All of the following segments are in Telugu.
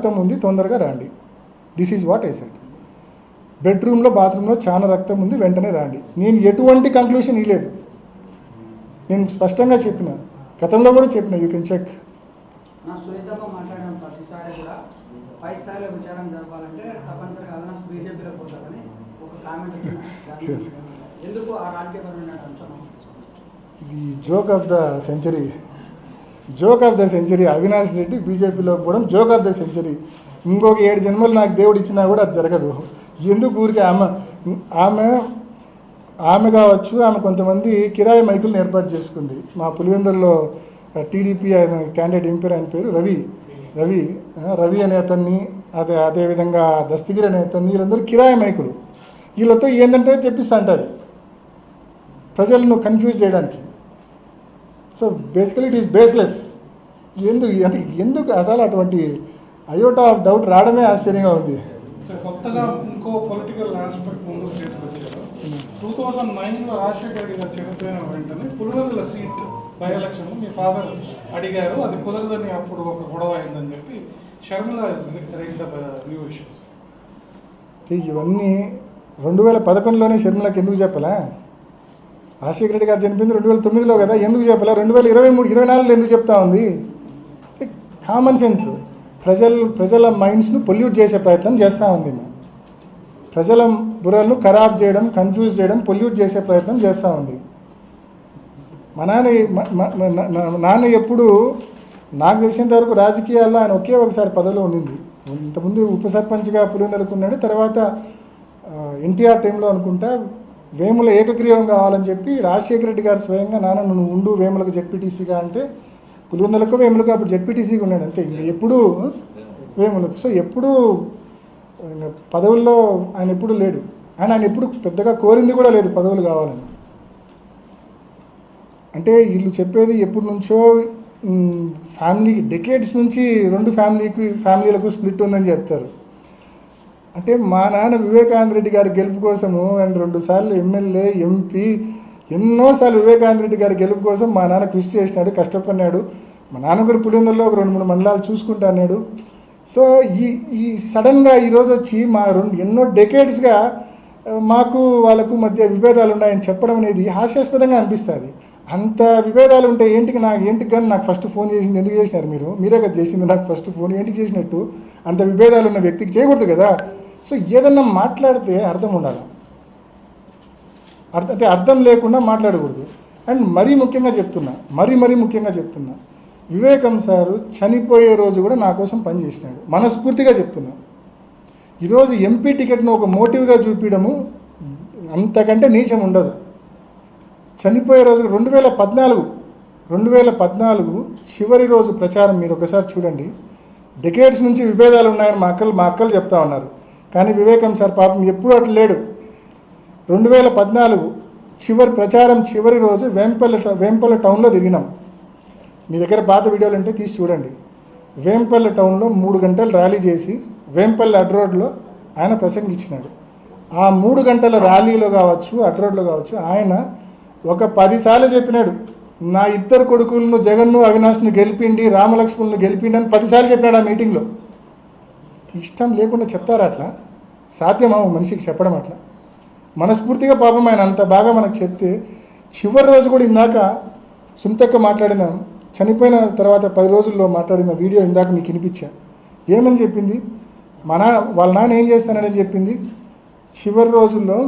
రక్తం ఉంది తొందరగా రండి. This is what I said బెడ్రూమ్లో బాత్రూంలో చాలా రక్తం ఉంది వెంటనే రండి. నేను ఎటువంటి కంక్లూషన్ ఇవ్వలేదు నేను స్పష్టంగా చెప్పిన గతంలో కూడా చెప్పిన యూ కెన్ చెక్ ఇది joke of the century joke of the century Avinash Reddy బీజేపీలో పోవడం జోక్ ఆఫ్ ద సెంచరీ ఇంకొక ఏడు జన్మలు నాకు దేవుడు ఇచ్చినా కూడా అది జరగదు. ఎందుకు ఊరికి ఆమె ఆమె ఆమె కావచ్చు ఆమె కొంతమంది కిరాయి మైకులను ఏర్పాటు చేసుకుంది. మా పులివెందుల్లో టీడీపీ ఆయన క్యాండిడేట్ ఎంపీర్ ఆయన పేరు రవి. రవి రవి అనే అతన్ని అదే అదేవిధంగా దస్తగిరి అనే అతన్ని వీళ్ళందరూ కిరాయి మైకులు. వీళ్ళతో ఏంటంటే చెప్పిస్తా అంటారు. ప్రజలను కన్ఫ్యూజ్ చేయడానికి. So basically it is baseless ఎందుకు అంటే ఎందుకు అసలు అటువంటి అయోటా ఆఫ్ డౌట్ రావడమే ఆశ్చర్యంగా ఉంది. సో కొత్తగా ఇంకో పొలిటికల్ ఆస్పెక్ట్ ముందుకు తీసుకొచ్చారు. టూ థౌజండ్ నైన్లో రాజశేఖర రెడ్డి గారు చనిపోయిన వెంటనే పులివెందుల సీట్ బై ఎలక్షన్ మీ ఫాదర్ అడిగారు. అది కుదరదని అప్పుడు ఒక గొడవ అయిందని చెప్పి షర్మిల న్యూ ఇష్యూస్ ఇవన్నీ రెండు వేల పదకొండులోనే షర్మిలకి ఎందుకు చెప్పలా? రాజశేఖర రెడ్డి గారు చనిపోయింది రెండు వేల తొమ్మిదిలో కదా ఎందుకు చెప్పలే? రెండు వేల ఇరవై మూడు ఇరవై నాలుగులో ఎందుకు చెప్తా ఉంది కామన్ సెన్స్ ప్రజల ప్రజల మైండ్స్ను పొల్యూట్ చేసే ప్రయత్నం చేస్తూ ఉంది ప్రజల బుర్రలను ఖరాబ్ చేయడం కన్ఫ్యూజ్ చేయడం పొల్యూట్ చేసే ప్రయత్నం చేస్తూ ఉంది మా నాన్న నాన్న ఎప్పుడు నాకు తెలిసినంత వరకు రాజకీయాల్లో ఆయన ఒకే ఒకసారి పదవిలో ఉండింది. ఇంతకుముందు ఉప సర్పంచ్గా పులివెందులకు ఉన్నాడు తర్వాత ఎన్టీఆర్ టైంలో అనుకుంటా వేముల ఏకగ్రీవం కావాలని చెప్పి రాజశేఖర రెడ్డి గారు స్వయంగా నాన్న నువ్వు ఉండు వేములకు జెడ్పీటీసీగా అంటే పులివెందులకు వేములకు అప్పుడు జెడ్పీటీసీగా ఉన్నాడు అంతే. ఇంకా ఎప్పుడు వేములకు. సో ఎప్పుడు పదవుల్లో ఆయన ఎప్పుడు లేడు. ఆయన ఆయన ఎప్పుడు పెద్దగా కోరింది కూడా లేదు పదవులు కావాలని. అంటే వీళ్ళు చెప్పేది ఎప్పటి నుంచో ఫ్యామిలీ డెకేడ్స్ నుంచి రెండు ఫ్యామిలీకి ఫ్యామిలీలకు స్ప్లిట్ ఉందని చెప్తారు. అంటే మా నాన్న వివేకానంద రెడ్డి గారి గెలుపు కోసము అండ్ రెండు సార్లు ఎమ్మెల్యే ఎంపీ ఎన్నోసార్లు వివేకానంద రెడ్డి గారి గెలుపు కోసం మా నాన్న కృషి చేసినాడు కష్టపడినాడు. మా నాన్న కూడా పులివెందుల్లో ఒక రెండు మూడు మండలాలు చూసుకుంటా అన్నాడు. సో ఈ ఈ సడన్గా ఈరోజు వచ్చి మా రెండు ఎన్నో డెకేడ్స్గా మాకు వాళ్ళకు మధ్య విభేదాలు ఉన్నాయని చెప్పడం అనేది హాస్యాస్పదంగా అనిపిస్తుంది. అంత విభేదాలు ఉంటే ఏంటికి నాకు ఏంటికి కానీ నాకు ఫస్ట్ ఫోన్ చేసింది ఎందుకు చేసినారు మీరు? మీరే కదా చేసింది నాకు ఫస్ట్ ఫోన్ ఏంటికి చేసినట్టు? అంత విభేదాలు ఉన్న వ్యక్తికి చేయకూడదు కదా. సో ఏదన్నా మాట్లాడితే అర్థం ఉండాలి. అర్థం అంటే అర్థం లేకుండా మాట్లాడకూడదు. అండ్ మరీ ముఖ్యంగా చెప్తున్నా మరీ మరీ ముఖ్యంగా చెప్తున్నా వివేకం సారు చనిపోయే రోజు కూడా నా కోసం పనిచేసినాడు మనస్ఫూర్తిగా చెప్తున్నా. ఈరోజు ఎంపీ టికెట్ను ఒక మోటివ్గా చూపించడము అంతకంటే నీచం ఉండదు. చనిపోయే రోజు రెండు వేల పద్నాలుగు రెండు వేల పద్నాలుగు చివరి రోజు ప్రచారం మీరు ఒకసారి చూడండి. డెకేడ్స్ నుంచి విభేదాలు ఉన్నాయని మా అక్కలు మా అక్కలు చెప్తా ఉన్నారు. కానీ వివేకం సార్ పాపం ఎప్పుడూ అట్లా లేడు. రెండు వేల పద్నాలుగు చివరి ప్రచారం చివరి రోజు వేంపల్లి వేంపల్లి టౌన్లో తిరిగినాం. మీ దగ్గర పాత వీడియోలు అంటే తీసి చూడండి. వేంపల్లి టౌన్లో మూడు గంటలు ర్యాలీ చేసి వేంపల్లి అడ్ రోడ్లో ఆయన ప్రసంగించినాడు. ఆ మూడు గంటల ర్యాలీలో కావచ్చు అడ్ రోడ్లో కావచ్చు ఆయన ఒక పదిసార్లు చెప్పినాడు. నా ఇద్దరు కొడుకులను జగన్ను అవినాష్ను గెలిపిండి రామలక్ష్మణ్ను గెలిపిండి అని పదిసార్లు చెప్పినాడు ఆ మీటింగ్లో. ఇష్టం లేకుండా చెప్తారా అట్లా? సాధ్యమా మనిషికి చెప్పడం అట్లా? మనస్ఫూర్తిగా పాపం ఆయన అంత బాగా మనకు చెప్తే చివరి రోజు కూడా ఇందాక సుంతక్క మాట్లాడిన చనిపోయిన తర్వాత పది రోజుల్లో మాట్లాడిన వీడియో ఇందాక మీకు వినిపించా. ఏమని చెప్పింది? మా నాన్న వాళ్ళ నాన్న ఏం చేస్తానని చెప్పింది? చివరి రోజుల్లో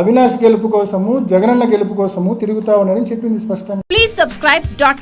అవినాష్ గెలుపు కోసము జగనన్న గెలుపు కోసము తిరుగుతా ఉన్నాడని చెప్పింది స్పష్టంగా. Please subscribe dot